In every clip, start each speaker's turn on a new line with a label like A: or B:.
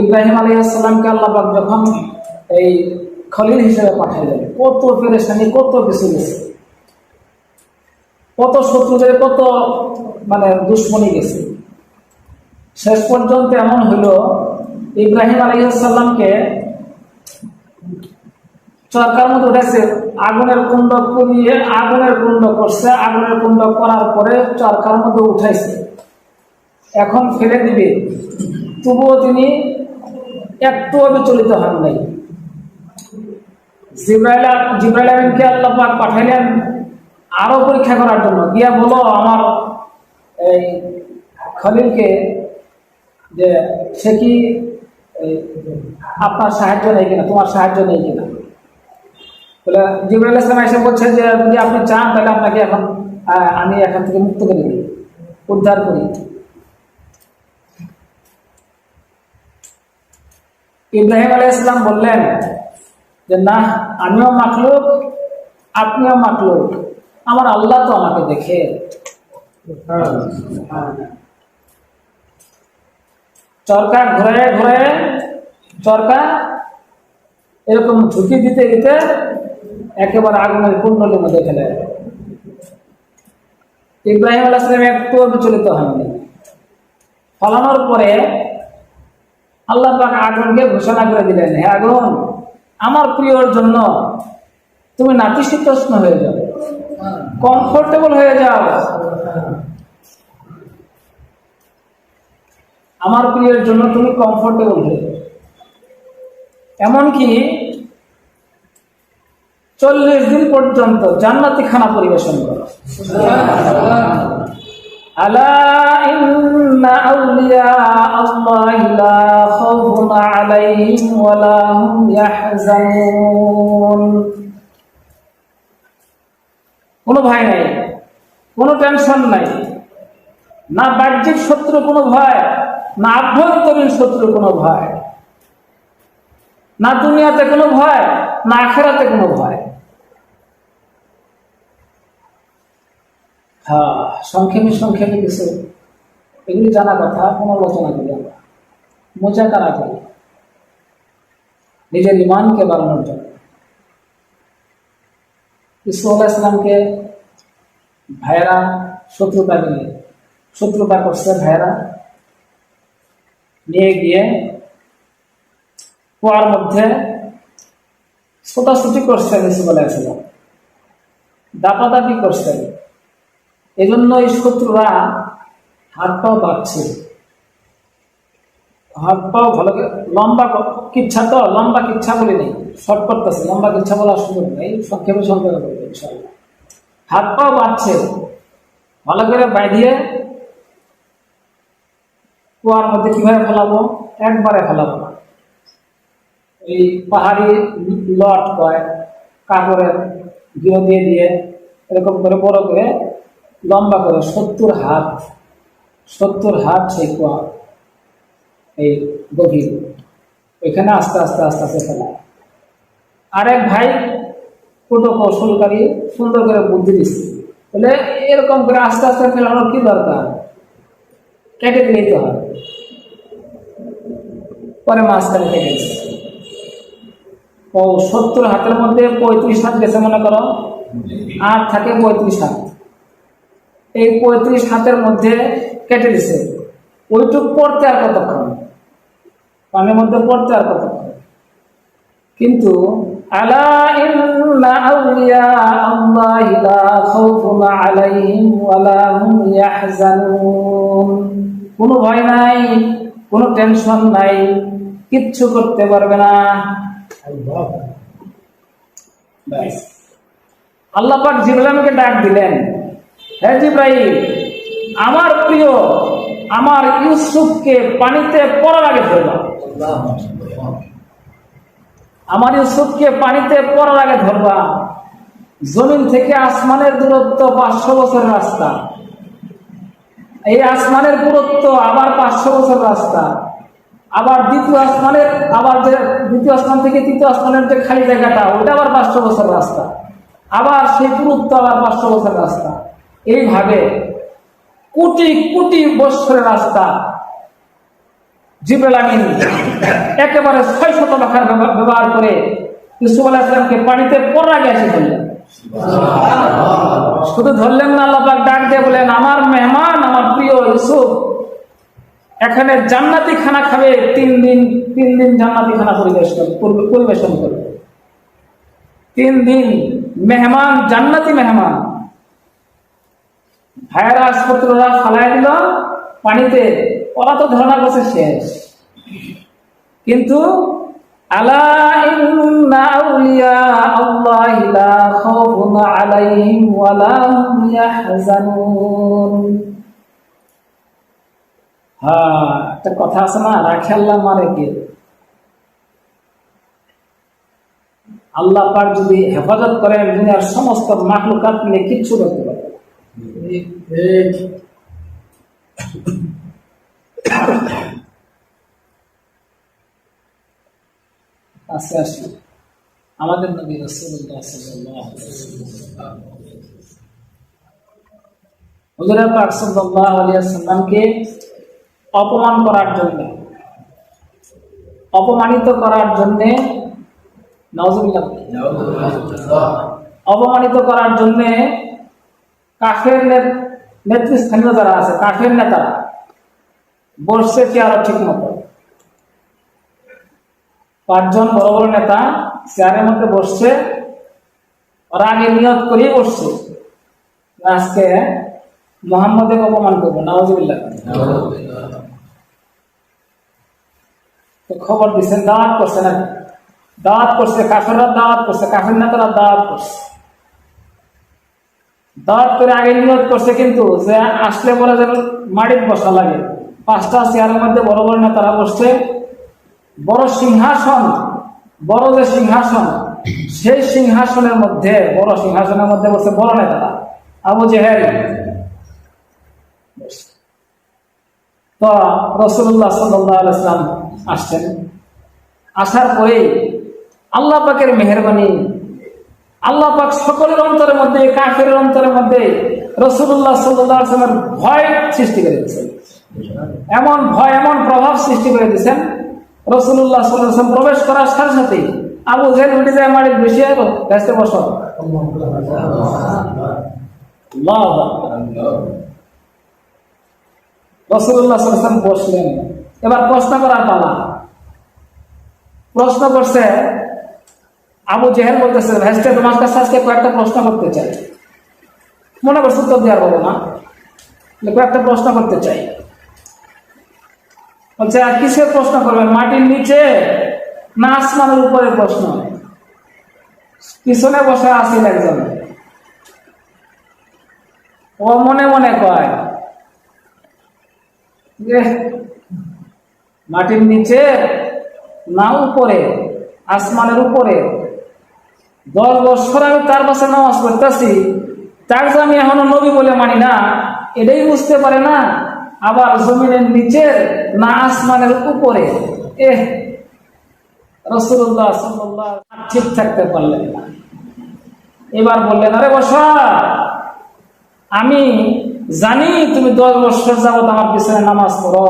A: ইব্রাহিম আলী আসসালামকে আল্লাহ পাক যখন এই খলিল হিসেবে পাঠাইলেন কত পেরেশানি কত কিছু গেছে। কত শত্রুদের, কত মানে দুশ্মনী গেছে। শেষ পর্যন্ত এমন হলো, ইব্রাহিম আলী আসসালামকে চরকার মধ্যে উঠেছে, আগুনের কুণ্ড পুড়িয়ে আগুনের কুণ্ড করছে, আগুনের কুণ্ড করার পরে চরকার মধ্যে উঠাইছে। এখন ফেলে দিবে। তবুও তিনি একটুও বিচলিত হন নাই। জিব্রাইল জিব্রাইল আমিনকে আল্লাহ পাক পাঠাইলেন আরও পরীক্ষা করার জন্য। গিয়া বলো, আমার এই খলিলকে যে সে কি আপনার সাহায্য নেই কিনা, তোমার সাহায্য নেই কিনা? বলে, জিবরাইল ইসলাম এসে বলছে যে, যদি আপনি চান, তাহলে আপনাকে এখন আমি এখান থেকে মুক্ত করে দিই উদ্ধার করি। ইব্রাহিম আলাই ইসলাম বললেন যে, না, আমিও মাখলুক, আপনিও মাখলুক। আমার আল্লাহ তো আমাকে দেখে। চরকা ঘুরে ঘুরে, চরকা এরকম ঝুঁকি দিতে দিতে একেবারে আগুনের কুণ্ডলের মধ্যে ফেলে ইব্রাহিম আলাহ সালাম একটু বিচলিত হননি ফলানোর পরে আল্লাহ পাক আগুনকে ঘোষণা করে দিলেন হে আগুন আমার প্রিয়র জন্য তুমি নাতিশীতোষ্ণ হয়ে যাও কমফোর্টেবল হয়ে যাও। আমার প্রিয়ের জন্য তুমি কমফোর্টেবল হয়ে যাও। এমনকি চল্লিশ দিন পর্যন্ত জান্নাতি খানা পরিবেশন করো। আলা ইন্না আউলিয়া আল্লাহি খাউফুন আলাইহিম ওয়া লা কোনো ভয় নাই, কোনো টেনশন নাই। না বাহ্যিক শত্রু কোনো ভয়, না আভ্যন্তরীণ শত্রু কোনো ভয়। না দুনিয়াতে কোনো ভয়, না আখেরাতে কোনো ভয়। হ্যাঁ সংক্ষেপে সংক্ষেপে কিছু। এগুলি জানা কথা পুনর্লোচনা করি আমরা। মোজা কারা করি। নিজের ইমানকে বাড়ানোর জন্য। ইসলামকে ভাইয়েরা শত্রুতা নিয়ে শত্রুতা করছে ভাইয়েরা। নিয়ে গিয়ে কুয়ার মধ্যে ছোটাছুটি করছেন ইসমাউল্লাহ ইসলাম দাপাদাপি করছেন। এই জন্য এই শত্রুরা হাত পাও বাড়ছে। হাত পাও ভালো কীভাবে ফেলাবো? একবারে ফেলাবো না। এই পাহাড়ি লট কয় কাপড়ের গিয়ে দিয়ে দিয়ে, এরকম করে বড় করে, লম্বা করে সত্তর হাত সত্তর হাত সেই কুয়া। এই গভীর। ওইখানে আস্তে আস্তে আস্তে আস্তে ফেলা। আরেক ভাই কুটো কৌশলকারী সুন্দর করে বুদ্ধি দিচ্ছে বলে, এরকম করে আস্তে আস্তে ফেলানোর কি দরকার? কেটে দিলেই তো হয় পরে মাঝখানে কেটে ও সত্তর হাতের মধ্যে পঁয়ত্রিশ হাত গেছে, মনে করো। আর থাকে পঁয়ত্রিশ হাত। এই পঁয়ত্রিশ হাতের মধ্যে কেটে দিছে। ওইটুক পড়তে আর কতক্ষণ? পানির মধ্যে পড়তে আর কতক্ষণ কিন্তু আলা ইন্না আউলিয়া আল্লাহি লা খাউফুন আলাইহিম ওয়া লা হুম ইয়াহজানুন। কোনো ভয় নাই কোনো টেনশন নাই কিচ্ছু করতে পারবে না। আল্লাহ পাক জিব্রাইলকে ডাক দিলেন হে জিব্রাইল আমার প্রিয় আমার ইউসুফকে পানিতে পড়ার আগে ধরবা আমার ইউসুফকে পানিতে পড়ার আগে ধরবা জমিন থেকে আসমানের দূরত্ব পাঁচশো বছর রাস্তা। এই আসমানের দূরত্ব আবার পাঁচশো বছর রাস্তা। আবার দ্বিতীয় আসমানের, আবার যে দ্বিতীয় আসমান থেকে তৃতীয় আসমানের যে খালি জায়গাটা, ওইটা আবার পাঁচশো বছর রাস্তা। আবার সেই দূরত্ব আবার পাঁচশো বছর রাস্তা। এইভাবে কোটি কোটি বৎসরের রাস্তা। জিবেল আমিন একেবারে ছয় শত টাকার ব্যবহার করে ইউসুফ আলাহ ইসলামকে পানিতে পড়া গেছে ধরলেন। শুধু ধরলেন না আল্লাহ পাক ডাক দিয়ে বলেন আমার মেহমান আমার প্রিয় ইউসুফ এখানে জান্নাতি খানা খাবে তিন দিন তিন দিন জান্নাতি খানা পরিবেশন পরি- পরিবেশন করবে। তিন দিন মেহমান জান্নাতি মেহমান ভাইয়েরা আসপত্ররা ফালাই দিল, পানিতে ওরা তো ধারণা করছে শেষ কিন্তু আল্লাহি আল্লাহ যদি হেফাজত করেন দুনিয়ার সমস্ত মাখলুকাত মিলে কিচ্ছু না। আস্তে আস্তে আমাদের নবী রাসূলুল্লাহ সাল্লাল্লাহু আলাইহি ওয়াসাল্লাম। পাক সাল্লাল্লাহু আলাইহি ওয়াসাল্লামকে অপমান করার জন্য অপমানিত করার জন্য অপমানিত করার জন্য কাফের নে- নেতৃস্থানীয় যারা আছে কাফের নেতারা বসছে চেয়ারও ঠিক মতো পাঁচজন বড় বড় নেতা চেয়ারের মধ্যে বসছে ওরা আগে নিয়ত করেই বসছে আজকে মোহাম্মদের অপমান করব নওয়াজুবিল্লাহ তো খবর দিচ্ছেন দাওয়াত করছে না দাওয়াত করছে কাফেররা দাওয়াত করছে কাফের নেতারা দাওয়াত করছে দাওয়াত করে আগে নিয়ত করছে কিন্তু যে আসলে বলে যেন মাটির বসা লাগে। পাঁচটা চেয়ারের মধ্যে বড় বড় নেতারা বসছে। বড় সিংহাসন, বড় যে সিংহাসন, সেই সিংহাসনের মধ্যে, বড় সিংহাসনের মধ্যে বসে বড় নেতারা। আবু জেহেল তো রসুল্লাহ সাল্লাম আসছেন। আসার পরে আল্লাহ পাকের মেহরবানি আল্লাহ পাক সকলের অন্তরের মধ্যে কাফের অন্তরের মধ্যে রসুল্লাহ সাল্লামের ভয় সৃষ্টি করে দিচ্ছেন এমন ভয়, এমন প্রভাব সৃষ্টি করে দিচ্ছেন রসুল্লাহ সাল্লাম প্রবেশ করার সাথে সাথে আবু জেল উঠে যায় মাটির বেশি গাছতে বসো। রসুল্লাহ সাল্লাম বসলেন। এবার প্রশ্ন করার পালা। প্রশ্ন করছে আবু জেহেল বলতেছে ভেস্টে তোমার কাছে আজকে কয়েকটা প্রশ্ন করতে চাই। মনে করছে উত্তর দেওয়ার বলো না কয়েকটা প্রশ্ন করতে চাই। বলছে, আর কিসের প্রশ্ন করবেন? মাটির নিচে না আসমানের উপরে প্রশ্ন? পিছনে বসে আসিল একজন। ও মনে মনে কয় যে মাটির নিচে না উপরে, আসমানের উপরে? দশ বছর আমি তার পাশে নামাজ পড়তেছি, তার আমি এখনও নবী বলে মানি না, এটাই বুঝতে পারে না, আবার জমিনের নিচে না আসমানের উপরে। এ রসুল্লাহ ঠিক থাকতে পারলেন না। এবার বললেন, আরে বসা, আমি জানি তুমি দশ বছর যাবত আমার পিছনে নামাজ পড়ো।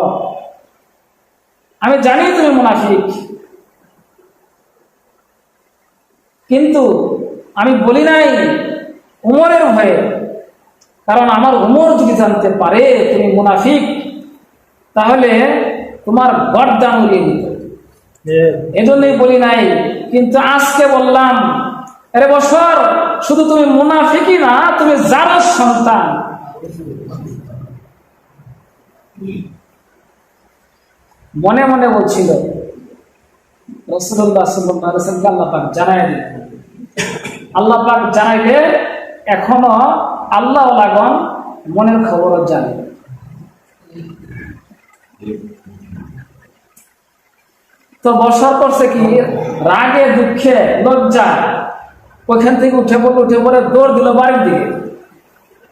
A: আমি জানি তুমি মুনাফিক। কিন্তু আমি বলি নাই উমরের ভয়ে কারণ আমার উমর যদি জানতে পারে তুমি মুনাফিক তাহলে তোমার গর্দান উড়িয়ে দিত এজন্যই বলি নাই কিন্তু আজকে বললাম আরে বছর শুধু তুমি মুনাফিকই না তুমি যারা সন্তান। মনে মনে বলছিল রসুল্লাহ সাল্লামকে আল্লাহ পাক জানাই দিল আল্লাহ পাক জানাইলে এখনও আল্লাহ লাগন মনের খবর জানে। তো বছর করছে কি? রাগে, দুঃখে, লজ্জা। ওইখান থেকে উঠে পড়ল উঠে পড়ে দৌড় দিল বাড়ির দিকে।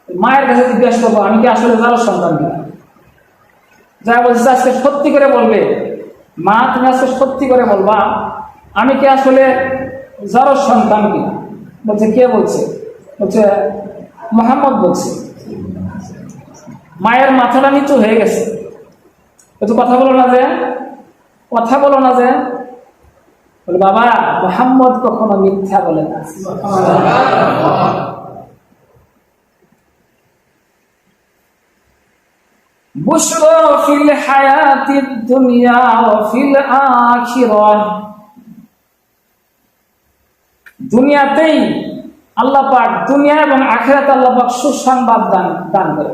A: মায়ের কাছে জিজ্ঞাসা করব আমি কি আসলে যারো সন্তান কিনা যা বলছে, আজকে সত্যি করে বলবে। মা, তুমি আজকে সত্যি করে বলবা, আমি কি আসলে যারো সন্তান কিনা বলছে, কে বলছে? বলছে, মোহাম্মদ বলছে। মায়ের মাথাটা নিচু হয়ে গেছে। একটু কথা বলো না যে, কথা বলো না যে। বলে, বাবা, মোহাম্মদ কখনো মিথ্যা বলে না। বুশরা ফিল হায়াতিদ দুনিয়া ফিল আখিরাহ দুনিয়াতেই আল্লাহ পাক দুনিয়া এবং আখেরাত আল্লাহ পাক সুসংবাদ দান দান করে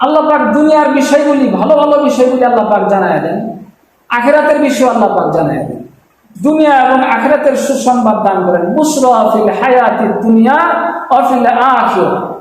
A: আল্লাহ পাক দুনিয়ার বিষয়গুলি, ভালো ভালো বিষয়গুলি আল্লাহ পাক জানায় দেন। আখেরাতের বিষয় আল্লাহ পাক জানায় দেন। দুনিয়া এবং আখেরাতের সুসংবাদ দান করেন। বুসরা ফিল হায়াতি দুনিয়া অফিল ফিল আখিরাহ